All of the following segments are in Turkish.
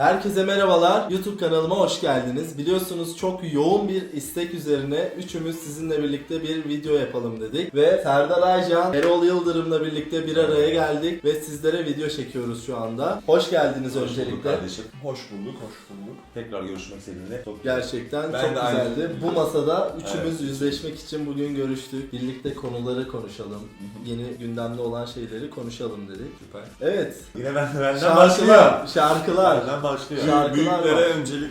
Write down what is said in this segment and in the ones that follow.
Herkese merhabalar. YouTube kanalıma hoş geldiniz. Biliyorsunuz çok yoğun bir istek üzerine üçümüz sizinle birlikte bir video yapalım dedik. Ve Serdar Aycan, Erol Yıldırım'la birlikte bir araya geldik ve sizlere video çekiyoruz şu anda. Hoş geldiniz Hoş bulduk öncelikle. kardeşim. Hoş bulduk, hoş bulduk. Tekrar görüşmek seninle. Çok Gerçekten Ben çok aynı güzeldi. şekilde. Bu masada üçümüz Evet. yüzleşmek için bugün görüştük. Birlikte konuları konuşalım. Yeni gündemde olan şeyleri konuşalım dedik. Süper. Evet. Yine ben, benden. Şarkılar. Şarkılar. Benden başlıyor. Şarkılar Büyüklere var. öncelik.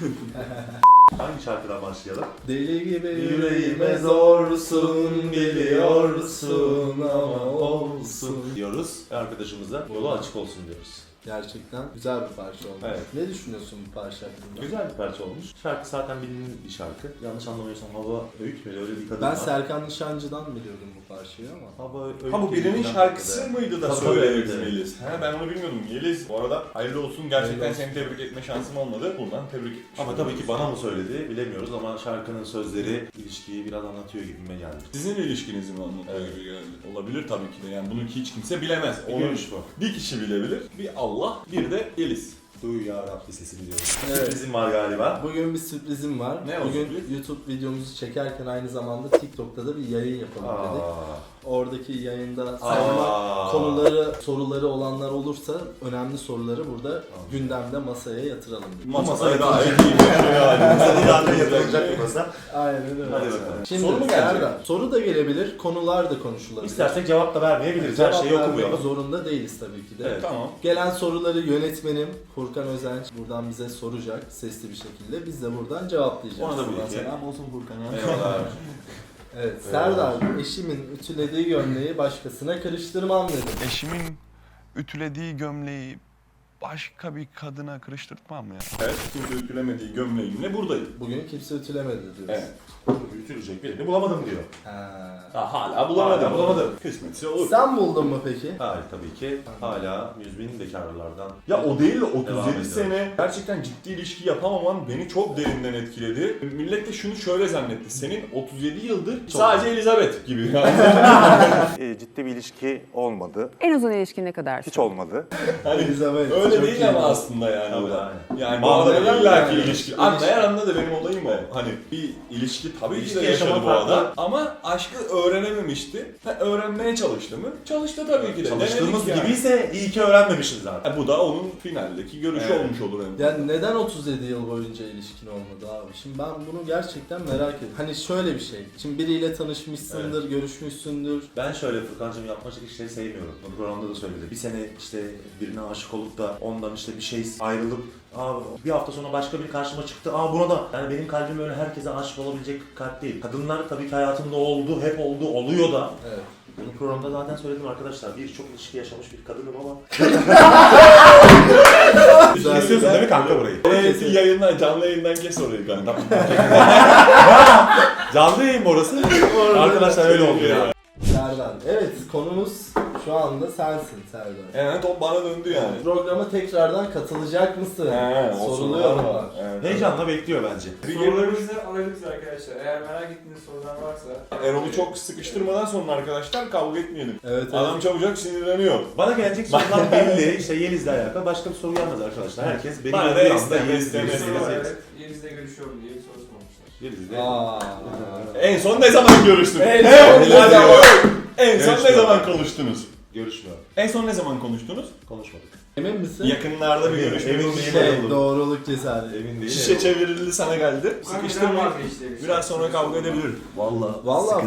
Hangi şarkıdan başlayalım? Deli gibi yüreğime zorsun biliyorsun ama olsun. Diyoruz arkadaşımıza yolu açık olsun diyoruz. Gerçekten güzel bir parça olmuş. Evet. Ne düşünüyorsun bu parça hakkında? Güzel bir parça olmuş. Şarkı zaten bilinen bir şarkı. Yanlış anlamıyorsam Hava Öğüt mü? Öyle bir kadın Ben var. Serkan Nişancı'dan biliyordum bu parçayı ama. Hava Öğüt Ha bu birinin bir şarkısı şarkı. mıydı da Tabii, söylediniz evet, evet. Yeliz? He ben onu bilmiyordum. Yeliz bu arada hayırlı olsun. Gerçekten Hayırlı seni tebrik etme şansım olmadı. Buradan tebrik Ama tabii ki bana mı söyledi bilemiyoruz ama şarkının sözleri ilişkiyi biraz anlatıyor gibime geldi. Sizin ilişkinizi mi anlatıyor Evet. gibi geldi? Olabilir tabii ki de. Yani bunu hiç kimse bilemez. Bir Onu görüş bu. bir kişi bilebilir. Bir Allah, bir de Yeliz. Duy ya Rabbi sesi biliyoruz. Evet. Bizim var galiba. Bugün bir sürprizim var. Ne o Bugün sürpriz? YouTube videomuzu çekerken aynı zamanda TikTok'ta da bir yayın yapalım dedik. Oradaki yayında Aa. sorma konuları, soruları olanlar olursa önemli soruları burada gündemde masaya yatıralım dedik. Masa masaya gayet iyi bir şey yani. Masa zaten yapılacak bir masa. Aynen öyle. Hadi bakalım. Şimdi Soru mu gelecek? Serdar, soru da gelebilir, konular da konuşulabilir. İstersek cevap da vermeyebiliriz. Her Cevap şeyi vermek okumayalım. zorunda değiliz tabii ki de. Evet. Tamam. Gelen soruları yönetmenim Furkan Özenç buradan bize soracak sesli bir şekilde. Biz de buradan cevaplayacağız. Ona da bilgi. Selam olsun Furkan'a. Eyvallah. Evet, Serdar eşimin ütülediği gömleği başkasına karıştırmam dedi. Eşimin ütülediği gömleği başka bir kadına kırıştırtmam ya. Evet, kimse ütülemediği gömleğimle buradayım. Bugün kimse ütülemedi diyoruz. Evet. Ütülecek birini bulamadım diyor. Ha. Ha, hala bulamadım. Hala bulamadım. Kısmetse olur. Sen buldun mu peki? Hayır tabii ki hala yüz bin bekarlardan. Ya o değil de Devam 37 ediyorum. sene gerçekten ciddi ilişki yapamaman beni çok derinden etkiledi. Millet de şunu şöyle zannetti. Senin 37 yıldır sadece Elizabeth gibi. E, ciddi bir ilişki olmadı. En uzun ilişkin ne kadar? Hiç olmadı. hani Elizabeth. öyle çok değil iyi. ama aslında yani. Tabii, o da. aynen. Yani bu Anlayan adam illa ki yani. ilişki. İlişki. Anlayan anladı benim olayım o. Hani bir ilişki tabii ki İlişki de yaşadı bu adam. farklı. Ama aşkı öğrenememişti. Ha, öğrenmeye çalıştı mı? Çalıştı tabii ki de. Çalıştığımız Denedik yani. gibiyse iyi ki öğrenmemişiz zaten. Ha, bu da onun finaldeki görüşü Evet. olmuş olur hem. Yani neden 37 yıl boyunca ilişkin olmadı abi? Şimdi ben bunu gerçekten merak ediyorum. Hani şöyle bir şey. Şimdi biriyle tanışmışsındır, görüşmüşsündür. Ben şöyle Furkan'cığım yapmacık işleri sevmiyorum. Bunu programda da söyledim. Bir sene işte birine aşık olup da ondan işte bir şey ayrılıp Aa, bir hafta sonra başka bir karşıma çıktı. Aa buna da. Yani benim kalbim öyle herkese aşık olabilecek kalp değil. Kadınlar tabii ki hayatımda oldu, hep oldu, oluyor da. Evet. Bunu programda zaten söyledim arkadaşlar. Birçok ilişki yaşamış bir kadınım ama. Kesiyorsun değil mi kanka burayı? Evet, yayından, canlı yayından kes orayı kanka. Canlı yayın mı orası? arkadaşlar öyle oldu ya. Serdar. Evet konumuz şu anda sensin Serdar. Yani top bana döndü yani. Programa tekrardan katılacak mısın? He, o Soruluyor sorular mu? var. Evet. Heyecanla bekliyor bence. Sorularınızı alabiliriz arkadaşlar. Eğer merak ettiğiniz sorular varsa. Erol'u çok sıkıştırmadan sonra arkadaşlar kavga etmeyelim. Evet evet. Adam çabucak sinirleniyor. Bana gelecek sorular belli. İşte Yeliz'le alakalı başka bir soru gelmez arkadaşlar. Herkes benim Bana gördüğü ne anda Yeliz isteme, Yeliz, evet, Yeliz'le görüşüyorum diye bir soru sormuşlar. Yeliz'le. Aa. En son ne zaman görüştün? En son ne zaman? yok. En son ne Görüşmüyor. zaman konuştunuz? Görüşmüyor. En son ne zaman konuştunuz? Konuşmadık. Emin misin? Yakınlarda bir Emin- görüşmeniz emin şey oldu. Doğruluk cesaret. Emin değilim. Şişe çevrildi sana geldi. Sıkıştırma. vazgeçti. Biraz sonra kavga edebilir. Valla Valla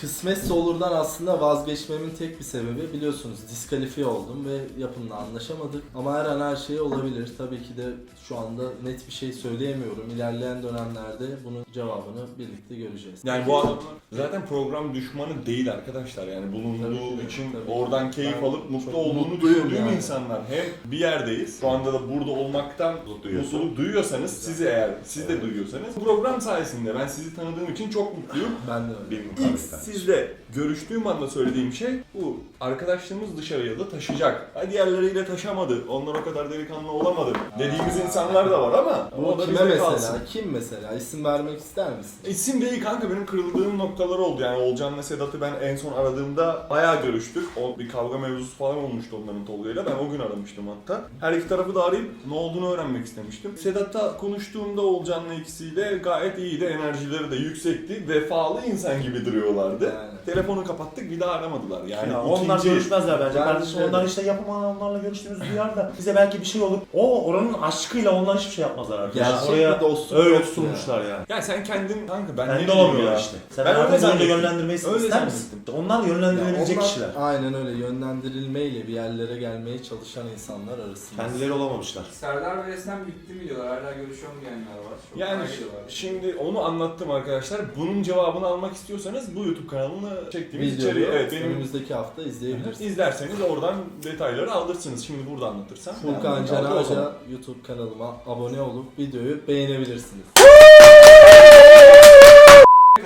kısmetse olurdan aslında vazgeçmemin tek bir sebebi biliyorsunuz diskalifiye oldum ve yapımla anlaşamadık. Ama her an her şey olabilir. Tabii ki de şu anda net bir şey söyleyemiyorum. İlerleyen dönemlerde bunun cevabını birlikte göreceğiz. Yani bu adam zaten program düşmanı değil arkadaşlar. Yani bulunduğu Tabii ki için tabii oradan keyif Ben alıp mutlu olduğunu düşündüğüm yani. İnsanlar. Hem bir yerdeyiz. Şu anda da burada olmaktan Duyuyorsun. mutluluk duyuyorsanız, siz eğer siz de duyuyorsanız bu program sayesinde ben sizi tanıdığım için çok mutluyum. Ben de öyle. Benim İlk sizle görüştüğüm anda söylediğim şey bu. Arkadaşlığımız dışarıya da taşıyacak. Ha diğerleriyle taşamadı. Onlar o kadar delikanlı olamadı. Dediğimiz insanlar da var ama Bu o da kime bizde mesela? kalsın. Kim mesela? İsim vermek ister misin? İsim değil kanka benim kırıldığım noktalar oldu yani Olcan'la Sedat'ı ben en son aradığımda bayağı görüştük. O bir kavga mevzusu falan olmuştu onların Tolga'yla ben o gün aramıştım hatta. Her iki tarafı da arayıp ne olduğunu öğrenmek istemiştim. Sedat'ta konuştuğumda Oğulcan'la ikisiyle gayet iyiydi. Enerjileri de yüksekti. Vefalı insan gibi duruyorlardı. Yani. Telefonu kapattık bir daha aramadılar. Yani Ya onlar ikinci- görüşmezler bence. Ben Kardeşim şey- onlar işte yapma onlarla görüştüğümüz duyar da bize belki bir şey olur. O oranın aşkıyla onlar hiçbir şey yapmazlar arkadaşlar. Gerçek Oraya dostluk öyle tutulmuşlar yani. Ya sen kendin kanka ben ne Kendi ya. işte. Sen Ben öyle zannettim. yönlendirmeyi Öyle ister misin? Onlar yönlendirilebilecek Onlar- kişiler. Aynen öyle yönlendirilmeyle bir yerlere gelmeye çalışan insanlar arasında. Kendileri olamamışlar. Serdar ve Esen bitti mi diyorlar. Hala görüşüyor mu diyenler var. Çok Yani şimdi onu anlattım arkadaşlar. Bunun cevabını almak istiyorsanız bu YouTube kanalını çektiğimiz Videoyu içeriği evet benim önümüzdeki hafta izleyebilirsiniz. izlerseniz oradan detayları alırsınız. Şimdi burada anlatırsam. Furkan yani Can o zaman. Ağaca YouTube kanalıma abone olup videoyu beğenebilirsiniz.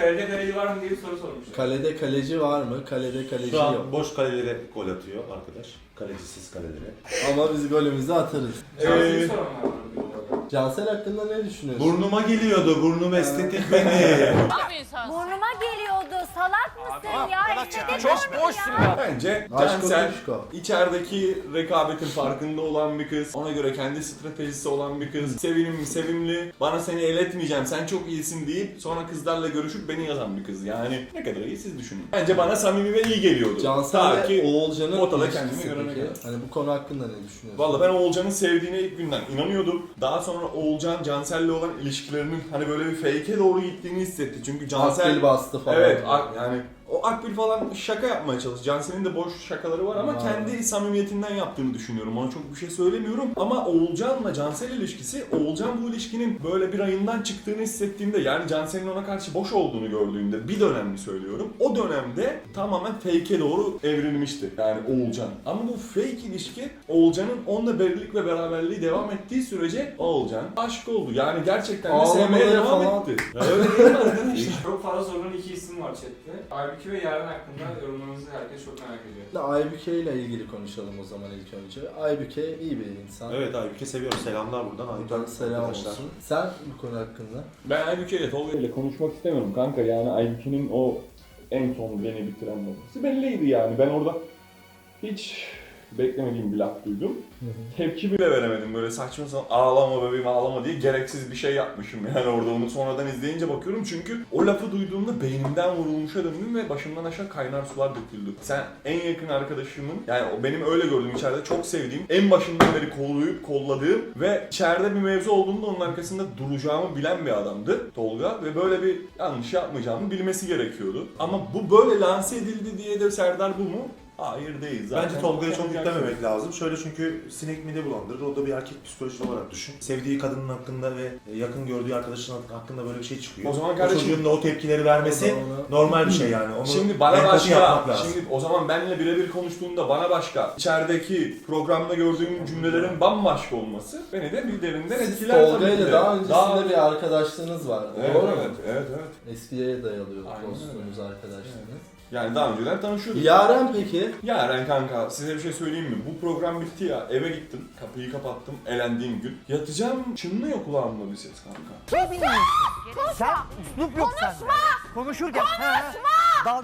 Kalede kaleci var mı diye bir soru sormuşlar. Kalede kaleci var mı? Kalede kaleci Şu an yok. boş kalelere gol atıyor arkadaş. Kalecisiz kalelere. Ama biz golümüzü atarız. Ee, var de orada. Cansel hakkında ne düşünüyorsun? Burnuma geliyordu. Burnum estetik benim. Burnuma geliyordu. Salak mısın ya? İstediğin Çok boşsun ya. Bence Aşk Cansel Kuşko. içerideki rekabetin farkında olan bir kız. Ona göre kendi stratejisi olan bir kız. Sevimli, sevimli. Bana seni el etmeyeceğim. Sen çok iyisin deyip sonra kızlarla görüşüp beni yazan bir kız. Yani ne kadar iyi siz düşünün. Bence bana samimi ve iyi geliyordu. Cansel Ta ve ki Oğulcan'ın ortada ilişkisi kendimi görene peki? kadar. Hani bu konu hakkında ne düşünüyorsun? Valla ben Oğulcan'ın sevdiğine ilk günden inanıyordum. Daha sonra Oğulcan Cansel'le olan ilişkilerinin hani böyle bir fake'e doğru gittiğini hissetti. Çünkü Cansel... Akbil bastı falan. Evet ak- yani o Akbil falan şaka yapmaya çalıştı. Cansel'in de boş şakaları var ama Var. kendi samimiyetinden yaptığını düşünüyorum. Ona çok bir şey söylemiyorum. Ama Oğulcan'la Cansel ilişkisi, Oğulcan bu ilişkinin böyle bir ayından çıktığını hissettiğinde yani Cansel'in ona karşı boş olduğunu gördüğünde bir dönemli söylüyorum. O dönemde tamamen fake'e doğru evrilmişti. Yani Oğulcan. Ama bu fake ilişki Oğulcan'ın onunla birlik ve beraberliği devam ettiği sürece Oğulcan aşk oldu. Yani gerçekten de Ağlamaları sevmeye devam falan. etti. Öyle değil mi arkadaşlar? Çok fazla sorunun iki isim var chatte. Aybüke ve Yaren hakkında yorumlarınızı herkes çok merak ediyor. De Aybüke ile ilgili konuşalım o zaman ilk önce. Aybüke iyi bir insan. evet Aybüke seviyoruz. Selamlar buradan. Buradan Aybüke selam arkadaşlar. olsun. Sen bu konu hakkında? Ben Aybüke ile Tolga ile konuşmak istemiyorum kanka yani Aybüke'nin o en son beni bitiren noktası belliydi yani ben orada hiç beklemediğim bir laf duydum. Tepki bile veremedim böyle saçma sapan ağlama bebeğim ağlama diye gereksiz bir şey yapmışım yani orada onu sonradan izleyince bakıyorum çünkü o lafı duyduğumda beynimden vurulmuşa döndüm ve başımdan aşağı kaynar sular döküldü. Sen en yakın arkadaşımın yani o benim öyle gördüğüm içeride çok sevdiğim en başından beri kollayıp kolladığım ve içeride bir mevzu olduğunda onun arkasında duracağımı bilen bir adamdı Tolga ve böyle bir yanlış yapmayacağımı bilmesi gerekiyordu. Ama bu böyle lanse edildi diye de Serdar bu mu? Hayır değil zaten. Bence Tolga'ya çok yüklememek lazım. Şöyle çünkü sinek mide bulandırır. O da bir erkek psikolojisi olarak düşün. Sevdiği kadının hakkında ve yakın gördüğü arkadaşının hakkında böyle bir şey çıkıyor. O zaman kardeşim- çocuğun da o tepkileri vermesi O da normal bir şey yani. Onu Şimdi bana başka, şimdi o zaman benle birebir konuştuğunda bana başka, içerideki programda gördüğüm cümlelerin bambaşka olması beni de bir derinden etkiler Tolga ile daha öncesinde bir arkadaşlığınız vardı. Evet, Doğru evet, mu? evet, evet. Eskiye dayalıyordu dostluğunuz, arkadaşlığınız. Yani daha önceden tanışıyorduk. Yaren peki? Yaren kanka size bir şey söyleyeyim mi? Bu program bitti ya eve gittim kapıyı kapattım elendiğim gün. Yatacağım çınlıyor kulağımda bir ses kanka. Sen üslup yok sende. Konuşurken.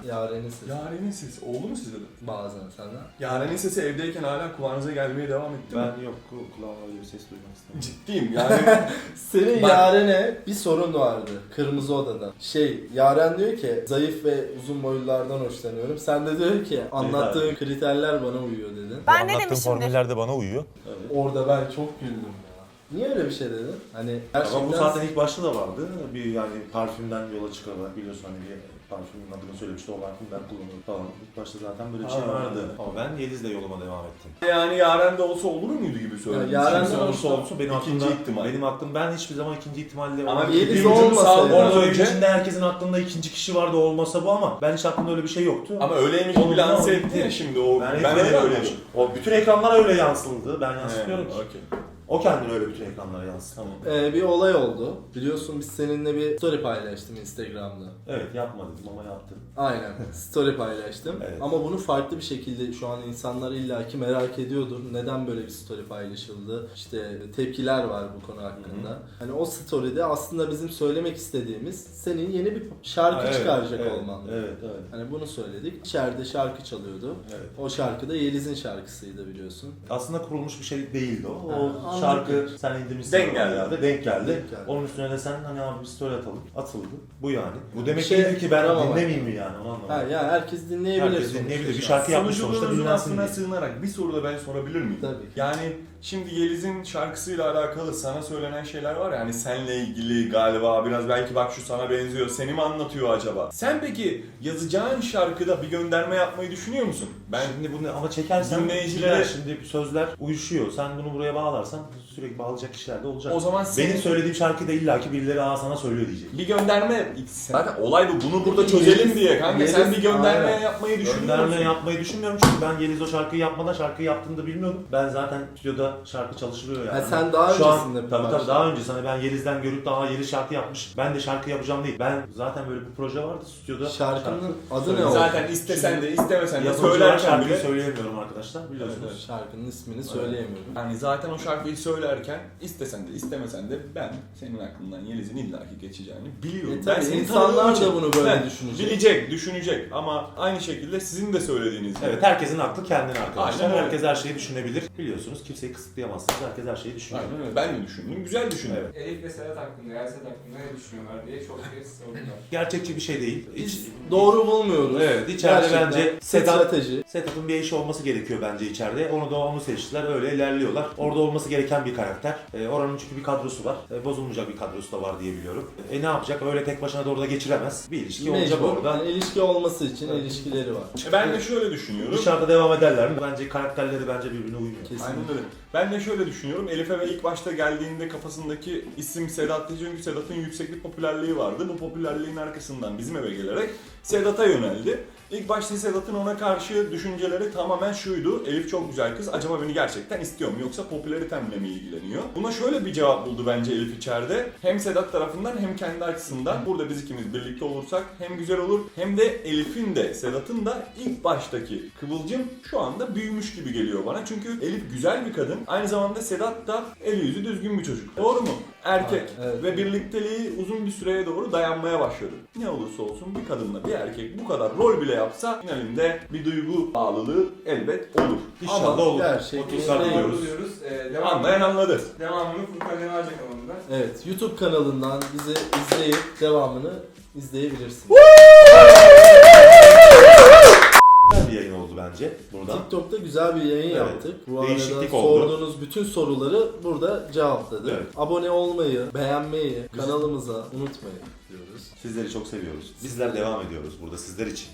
Yaren'in sesi. Yaren'in sesi oldu mu size de? Bazen senden. Yaren'in sesi evdeyken hala kulağınıza gelmeye devam etti mi? Ben yok ku- kulağıma öyle bir ses duymak istemiyorum. Ciddiyim yani Senin Bak- Yaren'e bir sorun vardı Kırmızı Oda'da. Şey, Yaren diyor ki zayıf ve uzun boylulardan hoşlanıyorum. Sen de diyor ki anlattığın kriterler bana uyuyor dedin. Ben ne Anlattığım demişimdir? formüller de bana uyuyor. Orada ben çok güldüm ya. Niye öyle bir şey dedin? Hani gerçekten... Ama bu zaten ilk başta da vardı. Bir yani parfümden yola çıkarak biliyorsun hani bir parfümün adını söylemişti. O parfüm ben kullanıyorum falan. İlk başta zaten böyle bir şey vardı. Ama ben Yeliz'le yoluma devam ettim. yani Yaren de olsa olur muydu gibi söyledim. Ya Yaren de olursa olsun benim ikinci aklımda, ihtimal. benim aklım ben hiçbir zaman ikinci ihtimalle Ama Yeliz olmasaydı. Orada önce. içinde herkesin aklında ikinci kişi vardı olmasa bu ama ben hiç aklımda öyle bir şey yoktu. Ama öyleymiş gibi lanse etti şimdi o. ben, Ben, de öyle öyleymiş. O bütün ekranlara öyle yansıldı. Ben yansıtıyorum. He, okey. O kendini öyle bütün ekranlara yansıttı. Tamam. Ee, bir olay oldu. Biliyorsun biz seninle bir story paylaştım Instagram'da. Evet yapma dedim ama yaptım. Aynen. Story paylaştım. Evet. Ama bunu farklı bir şekilde şu an insanlar illaki merak ediyordur. Neden böyle bir story paylaşıldı? İşte tepkiler var bu konu hakkında. Hani o story'de aslında bizim söylemek istediğimiz senin yeni bir şarkı Ha, evet, çıkaracak evet, olman. Evet evet. Hani bunu söyledik. İçeride şarkı çalıyordu. Evet. O şarkı da Yeliz'in şarkısıydı biliyorsun. Aslında kurulmuş bir şey değildi o. O. şarkı sen indirmişsin. Denk geldi. Denk geldi. Denk geldi. Onun üstüne de sen hani abi bir story atalım. Atıldı. Bu yani. Bu demek şey değildir ki ben dinlemeyeyim mi yani onu Ha anlamadım. ya herkes dinleyebilir. Herkes dinleyebilir. Bir şarkı yapmış sonuçta Sunuculuğunuzun aslına sığınarak bir soru da ben sorabilir miyim? Tabii. Yani şimdi Yeliz'in şarkısıyla alakalı sana söylenen şeyler var ya hani senle ilgili galiba biraz belki bak şu sana benziyor seni mi anlatıyor acaba? Sen peki yazacağın şarkıda bir gönderme yapmayı düşünüyor musun? Ben Şimdi bunu ama çekersen Dinleyicilere- dinleyicilere şimdi sözler uyuşuyor. Sen bunu buraya bağlarsan sürekli bağlayacak kişiler de olacak. o zaman senin Benim söylediğim şarkıyı da illaki birileri aa sana söylüyor diyecek. bir gönderme zaten olay bu bunu burada çözelim diye kanka sen Yeliz- bir gönderme Aynen. yapmayı düşünüyor Gönderme musun? yapmayı düşünmüyorum çünkü ben Yeliz o şarkıyı yapmadan şarkıyı yaptığını da bilmiyordum. Ben zaten stüdyoda şarkı çalışılıyor yani. Ha, sen daha Şu an, öncesinde tabii başladın. tabii daha önce sana ben Yeliz'den görüp daha Yeliz şarkı yapmış. Ben de şarkı yapacağım değil. Ben zaten böyle bir proje vardı stüdyoda. Şarkının adı ne oldu? Zaten istesen de istemesen de Yapımcılar söylerken şarkıyı bile söyleyemiyorum arkadaşlar biliyorsunuz. Evet, Şarkının ismini söyleyemiyorum. Yani zaten o şarkıyı söylerken istesen de istemesen de ben senin aklından Yeliz'in illaki geçeceğini biliyorum. E tabii, ben insanlar da bunu böyle He, düşünecek. Bilecek, düşünecek ama aynı şekilde sizin de söylediğiniz gibi. Evet herkesin aklı kendine arkadaşlar. Aynen öyle. Herkes her şeyi düşünebilir. Biliyorsunuz kimseyi kısıtlayamazsınız. Herkes her şeyi düşünüyor. Aynen öyle. Ben de düşündüm. Güzel düşündüm. Evet. Elif ve Serhat hakkında, Erset hakkında ne düşünüyorlar diye çok kez sordular. Gerçekçi bir şey değil. Hiç, Biz doğru bulmuyoruz. Evet, içeride Gerçekten bence Sedat- strateji. Setup'ın bir eşi olması gerekiyor bence içeride. Onu da onu seçtiler. Öyle ilerliyorlar. Orada olması gereken bir karakter. Ee, oranın çünkü bir kadrosu var. Ee, bozulmayacak bir kadrosu da var diye biliyorum. E ne yapacak? Öyle tek başına da orada geçiremez. Bir ilişki olacak Mecbur. orada. Yani ilişki olması için ilişkileri var. E Ben de şöyle düşünüyorum. Dışarıda devam ederler mi? Bence karakterleri bence birbirine uymuyor. Kesinlikle. Aynen öyle. Ben de şöyle düşünüyorum. Elif'e ve ilk başta geldiğinde kafasındaki isim Sedat'tı çünkü Sedat'ın yüksek bir popülerliği vardı. Bu popülerliğin arkasından bizim eve gelerek Sedat'a yöneldi. İlk başta Sedat'ın ona karşı düşünceleri tamamen şuydu. Elif çok güzel kız. Acaba beni gerçekten istiyor mu yoksa popülaritemle mi ilgileniyor? Buna şöyle bir cevap buldu bence Elif içeride. Hem Sedat tarafından hem kendi açısından. Burada biz ikimiz birlikte olursak hem güzel olur hem de Elif'in de Sedat'ın da ilk baştaki kıvılcım şu anda büyümüş gibi geliyor bana. Çünkü Elif güzel bir kadın. Aynı zamanda Sedat da eli yüzü düzgün bir çocuk. Doğru mu? Erkek Evet, evet. ve birlikteliği uzun bir süreye doğru dayanmaya başladı. Ne olursa olsun bir kadınla bir erkek bu kadar rol bile yapsa finalinde bir duygu bağlılığı elbet olur. İnşallah Ama olur. her şey Otursak diyoruz. diyoruz. Ee, devam, Anlayan anladı. devamını Furkan Cemal kanalında. Evet, YouTube kanalından bizi izleyip devamını izleyebilirsiniz. Güzel bir yayın oldu bence buradan. TikTok'ta güzel bir yayın Evet. yaptık. Bu arada Değişiklik oldu. sorduğunuz bütün soruları burada cevapladık. Evet. Abone olmayı, beğenmeyi, kanalımıza unutmayın diyoruz. Sizleri çok seviyoruz. Bizler devam ediyoruz burada sizler için.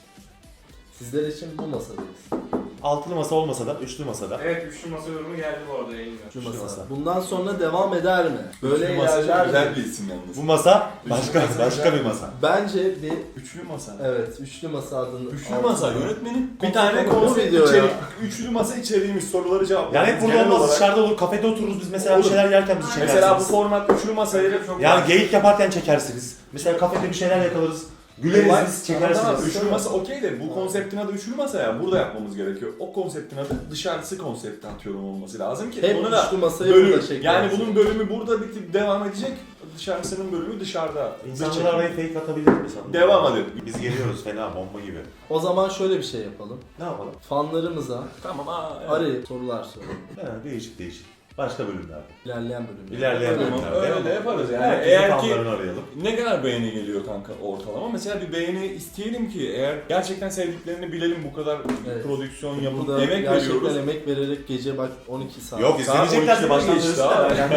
Sizler için bu masadayız. Altılı masa olmasa da üçlü masada. Evet, üçlü masa yorumu geldi bu arada yayında. Üçlü masa. masa. Bundan sonra devam eder mi? Böyle Üçlü masa ilerler güzel mi? bir isim yalnız. Bu masa başka masa başka güzel. bir masa. Bence bir Üçlü masa. evet üçlü masa adını Üçlü altına- masa yönetmenin bir tane konu konu video ya. içerik, üçlü masa içeriğimiz soruları cevap. Yani hep burada olmaz dışarıda olur kafede otururuz biz mesela bir Olur. şeyler yerken bizi çekersiniz. Mesela bu format üçlü masayı Çok Yani geyik yaparken çekersiniz. Mesela kafede bir şeyler yakalarız. Güleriz biz Tamam, çekersiniz. üçlü masa okey de bu konseptin adı üçlü masa ya burada yapmamız gerekiyor. O konseptin adı dışarısı konsepti atıyorum olması lazım ki. Hep Onu da üçlü masayı bölüm, burada çekeriz. yani bunun bölümü burada bitip devam edecek. Dışarısının bölümü dışarıda. İnsanlar araya fake atabilir mi sanırım? Devam hadi. Biz geliyoruz fena bomba gibi. O zaman şöyle bir şey yapalım. Ne yapalım? Fanlarımıza Tamam aa. evet. arayıp sorular soralım. He, değişik değişik. Başka bölümlerde. İlerleyen bölümde. İlerleyen Tamam, bölümlerde. öyle de yaparız yani. Herkesin Eğer ki fanlarını arayalım. ne kadar beğeni geliyor kanka ortalama? Mesela bir beğeni isteyelim ki eğer gerçekten sevdiklerini bilelim bu kadar Evet. prodüksiyon yapıp Burada emek gerçekten veriyoruz. emek vererek gece bak 12 saat. Yok Saat izleyeceklerse 12'de baştan geçti izlesinler. abi. Yani.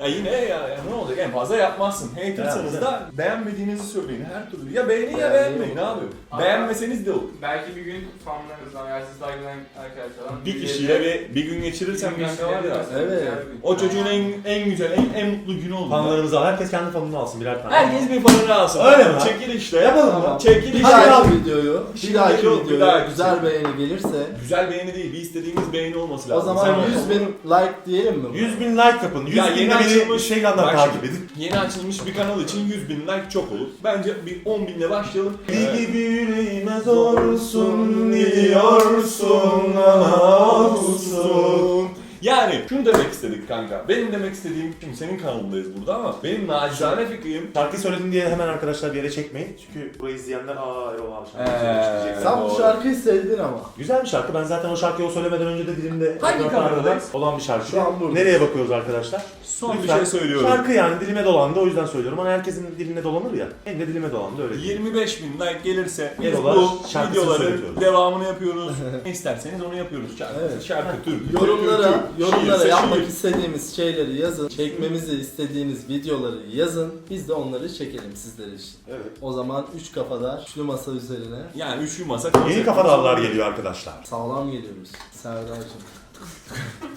Ya yine ya, ya ne olacak en fazla yapmazsın. Hatersınız Evet. da beğenmediğinizi söyleyin her türlü. Ya beğenin ya Beğenmeyi beğenmeyin abi. Ama- Beğenmeseniz de olur. Belki bir gün fanlarımızdan veya siz takip eden arkadaşlardan Bir kişiyle bir, bir gün geçirirsem Bir kanka var ya. Evet. O çocuğun en en güzel, en, en mutlu günü oldu. Fanlarımızı al. Herkes kendi fanını alsın birer tane. Herkes bir fanını alsın. Öyle mi? Çekil işte. Yapalım mı? Tamam. Çekil Bir işte. dahaki videoyu, bir dahaki bir videoyu dahaki. güzel beğeni gelirse Güzel beğeni değil, bir istediğimiz beğeni olması o lazım. zaman Sen 100 bin like diyelim mi? buna? 100 bin like yapın. 100 Ya bin yeni de beni açılmış- Instagram'dan Bak takip edin. Yeni açılmış bir kanal için 100 bin like çok olur. Bence bir 10 binle başlayalım. Deli gibi yüreğime zorsun Biliyorsun ama olsun Yani şunu demek istedik kanka. Benim demek istediğim şimdi senin kanalındayız burada ama benim nacizane fikrim Şarkıyı söyledin diye hemen arkadaşlar bir yere çekmeyin. Çünkü burayı izleyenler aa Erol abi şarkı Ee, diyecekler. Sen bu Doğru. şarkıyı sevdin ama. Güzel bir şarkı. Ben zaten o şarkıyı o söylemeden önce de dilimde Hangi kanaldayız? olan bir şarkı. Şu an burada. Nereye bakıyoruz arkadaşlar? Son bir şey söylüyorum. Şarkı yani dilime dolandı o yüzden söylüyorum. Hani herkesin diline dolanır ya. Benim de dilime dolandı öyle. 25 bin like gelirse biz Erol'a bu şarkısını videoların devamını yapıyoruz. ne isterseniz onu yapıyoruz. Şarkı, Evet. şarkı tür. Yorumlara, yorumlara Şiirse yapmak şiir. istediğimiz şeyleri yazın. Çekmemizi istediğiniz videoları yazın. Biz de onları çekelim sizler için. Evet. O zaman 3 kafada üçlü masa üzerine Yani üçlü masa Yeni kafadarlar geliyor arkadaşlar. sağlam geliyoruz. Serdar'cığım.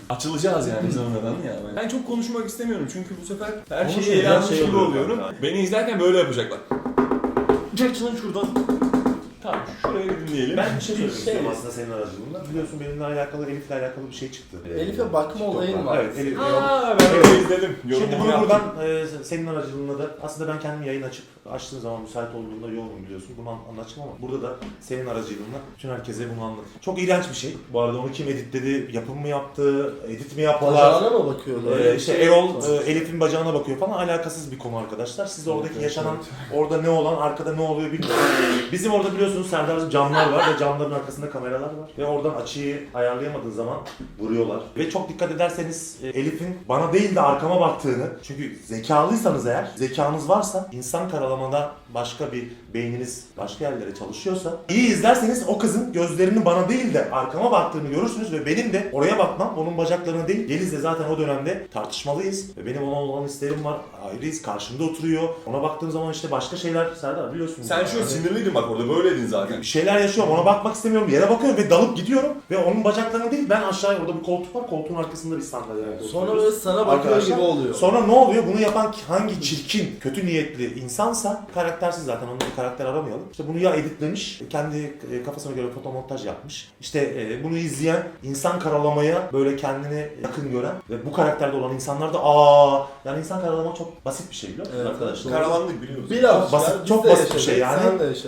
Açılacağız yani sonradan ya. Ben çok konuşmak istemiyorum çünkü bu sefer her şeyi Konuşmayacağız, eğlenmiş şey gibi oluyor oluyorum. kanka. Beni izlerken böyle yapacaklar. Jackson'ın şuradan. Tamam şurayı bir dinleyelim. Ben bir şey söylemek Şey- istiyorum aslında senin aracılığında. Biliyorsun benimle alakalı, Elif'le alakalı bir şey çıktı. Elif'e bakma olayın var. Evet, Elif. Aa ben izledim. Şimdi bunu yaptım. buradan e, senin aracılığında da aslında ben kendim yayın açıp açtığım zaman müsait olduğunda yoğunum biliyorsun. Bunu an- anlatacağım ama burada da senin aracılığında bütün herkese bunu anlat. Çok iğrenç bir şey. Bu arada onu kim editledi, yapım mı yaptı, edit mi yaptılar? Bacağına mı bakıyorlar? Ee, işte Şey Erol e, Elif'in bacağına bakıyor falan alakasız bir konu arkadaşlar. Siz oradaki yaşanan, orada ne olan, arkada ne oluyor bilmiyorum. Bizim orada biliyorsunuz Serdar'cığım camlar var ve camların arkasında kameralar var. Ve oradan açıyı ayarlayamadığın zaman vuruyorlar. Ve çok dikkat ederseniz e, Elif'in bana değil de arkama baktığını, çünkü zekalıysanız eğer, zekanız varsa insan karalamada başka bir beyniniz başka yerlere çalışıyorsa iyi izlerseniz o kızın gözlerinin bana değil de arkama baktığını görürsünüz ve benim de oraya bakmam onun bacaklarına değil. Yeliz de zaten o dönemde tartışmalıyız ve benim ona olan isteğim var. Ayrıyız karşımda oturuyor. Ona baktığım zaman işte başka şeyler Serdar biliyorsun. Sen şu Yani sinirliydin bak orada böyleydin zaten. bir şeyler yaşıyorum ona bakmak istemiyorum yere bakıyorum ve dalıp gidiyorum ve onun bacaklarına değil ben aşağıya orada bir koltuk var koltuğun arkasında bir sandalye Sonra böyle sana bakıyor gibi oluyor. Sonra ne oluyor? Bunu yapan hangi çirkin, kötü niyetli insansa karaktersiz zaten onda bir karakter aramayalım. İşte bunu ya editlemiş, kendi e, kafasına göre fotomontaj yapmış. İşte e, bunu izleyen, insan karalamaya böyle kendini yakın gören ve bu karakterde olan insanlar da aa yani insan karalama çok basit bir şey biliyor musunuz Evet, arkadaşlar? Karavanlık biliyoruz. Bir laf Basit- ya, biz çok basit bir şey yani.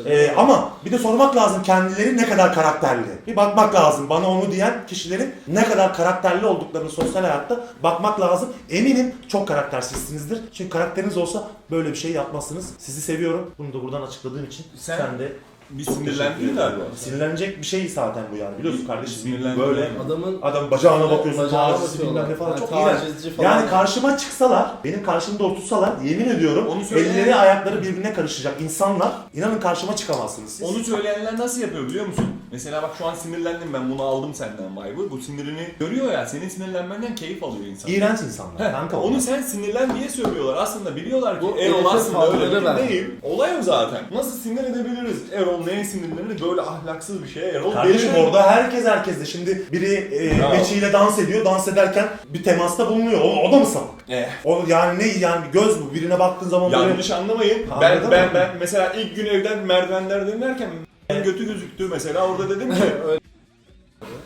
Ee, ama bir de sormak lazım kendileri ne kadar karakterli. Bir bakmak lazım. Bana onu diyen kişilerin ne kadar karakterli olduklarını sosyal hayatta bakmak lazım. Eminim çok karaktersizsinizdir. Çünkü karakteriniz olsa böyle bir şey yapmazsınız. Sizi seviyorum. Bunu da buradan açıkladığım için Sen- sen, de Bir sinirlendin galiba. Sinirlenecek bir şey zaten bu yani. Biliyorsun kardeşim Sinirlendim böyle yani. Adamın adam bacağına bakıyorsun Bacağına taciz bakıyorlar. bilmem ne falan Yani çok iğrenç. tacizci falan. Yani karşıma çıksalar, benim karşımda otursalar yemin ediyorum Onu söyle. elleri ayakları birbirine karışacak insanlar inanın karşıma çıkamazsınız siz. Onu söyleyenler nasıl yapıyor biliyor musun? Mesela bak şu an sinirlendim ben bunu aldım senden Baybur. Bu sinirini görüyor ya senin sinirlenmenden keyif alıyor insan. İğrenç insanlar Heh, kanka. onu onlar. sen sinirlen diye söylüyorlar. Aslında biliyorlar ki Bu Erol Elif'in aslında öyle fanları bir ben. değil. Olay o zaten. Nasıl sinir edebiliriz? Erol neye sinirlenir? Böyle ahlaksız bir şeye Erol Kardeşim deli. orada herkes herkeste. Şimdi biri e, meçiyle dans ediyor. Dans ederken bir temasta bulunuyor. O, o da mı sapık? Eh. O yani ne yani göz bu. Birine baktığın zaman böyle Yanlış anlamayın. Anladın Ben mı? ben ben mesela ilk gün evden merdivenlerden inerken götü gözüktü mesela orada dedim ki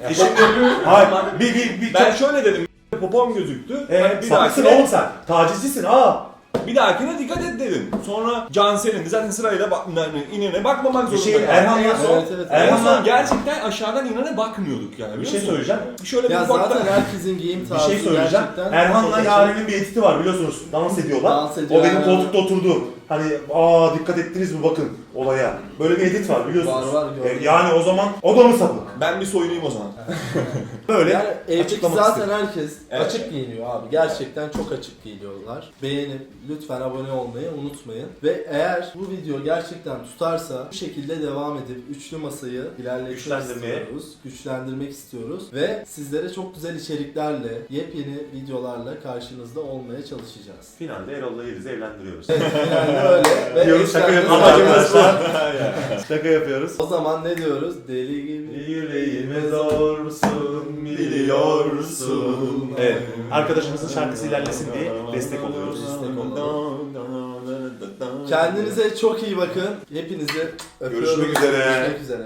E şimdi, hayır, bir, bir, bir ben şöyle dedim popom gözüktü. E, Hani bir sapıksın oğlum sen. Tacizcisin aa. Bir dahakine dikkat et dedim. Sonra Cansel'in zaten sırayla bak, yani inene bakmamak Bir zorunda. şey. Erhan'la En son- Evet, evet. En Erhan'la son gerçekten aşağıdan inene bakmıyorduk yani. Bir biliyor şey musun? söyleyeceğim. Şöyle bir Ya ufaktan- zaten herkesin giyim Bir tarzı şey söyleyeceğim. gerçekten Erhan'la çok Yaren'in bir editi var biliyorsunuz. Dans ediyorlar. Dans ediyor, o benim aynen. koltukta oturdu. Hani aa dikkat ettiniz mi bakın olaya. Böyle bir edit var biliyorsunuz. Var, var, gördüm. E, yani o zaman o da mı sapık? Ben bir soyunayım o zaman. Böyle Yani açıklamak zaten istedim. herkes Evet. açık giyiniyor abi. Gerçekten çok açık giyiniyorlar. Beğenip lütfen abone olmayı unutmayın. Ve eğer bu video gerçekten tutarsa bu şekilde devam edip üçlü masayı ilerletmek Güçlendirmeye. istiyoruz. Güçlendirmek istiyoruz. Ve sizlere çok güzel içeriklerle, yepyeni videolarla karşınızda olmaya çalışacağız. Finalde Erol'la Yeliz'i evlendiriyoruz. Finalde böyle. Ve Diyoruz, şaka yapıyoruz arkadaşlar. şaka yapıyoruz. O zaman ne diyoruz? Deli gibi Yüreğime zorsun biliyorsun. Evet. Arkadaşımızın şarkısı ilerlesin diye destek oluyoruz. Kendinize çok iyi bakın. Hepinizi öpüyorum. Görüşmek üzere. Görüşmek üzere.